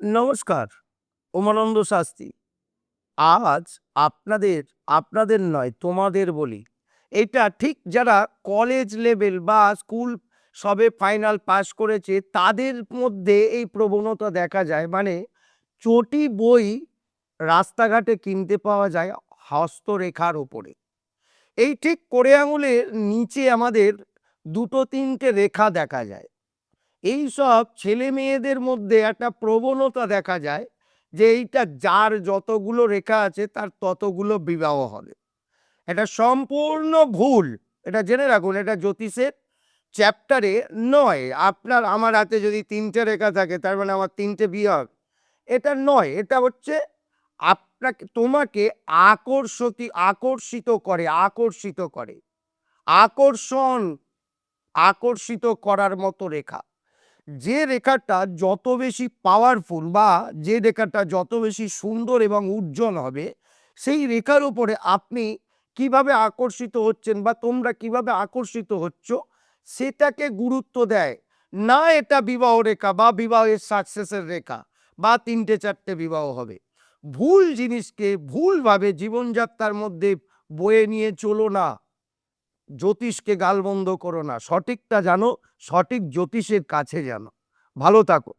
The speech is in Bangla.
নমস্কার, উমানন্দ শাস্ত্রী। আজ আপনাদের আপনাদের নয়, তোমাদের বলি। এটা ঠিক যারা কলেজ লেভেল বা স্কুল সবে ফাইনাল পাস করেছে, তাদের মধ্যে এই প্রবণতা দেখা যায়। মানে চটি বই রাস্তাঘাটে কিনতে পাওয়া যায় হস্তরেখার ওপরে। এই ঠিক কোড়ে আঙুলের নিচে আমাদের দুটো তিনটে রেখা দেখা যায়। এই সব ছেলে মেয়েদের মধ্যে একটা প্রবণতা দেখা যায় যে, এইটা যার যতগুলো রেখা আছে তার ততগুলো বিবাহ হবে। এটা সম্পূর্ণ ভুল। এটা জেনে রাখুন, এটা জ্যোতিষের চ্যাপ্টারে নয়। আপনার, আমার হাতে যদি তিনটে রেখা থাকে, তার মানে আমার তিনটে বিয়ে হবে। এটা নয়, এটা হচ্ছে আপনাকে, তোমাকে আকর্ষতি, আকর্ষিত করে আকর্ষিত করে। আকর্ষণ, আকর্ষিত করার মতো রেখা। যে রেখাটা যত বেশি পাওয়ারফুল বা যে রেখাটা যত বেশি সুন্দর এবং উজ্জ্বল হবে, সেই রেখার উপরে আপনি কীভাবে আকর্ষিত হচ্ছেন বা তোমরা কীভাবে আকর্ষিত হচ্ছ, সেটাকে গুরুত্ব দেয়। না এটা বিবাহ রেখা বা বিবাহের সাকসেসের রেখা বা তিনটে চারটে বিবাহ হবে। ভুল জিনিসকে ভুলভাবে জীবনযাত্রার মধ্যে বয়ে নিয়ে চলো না। জ্যোতিষকে গালবন্ধ করো না। সঠিকটা জানো সঠিক জ্যোতিষের কাছে জানো। ভালো থাকো।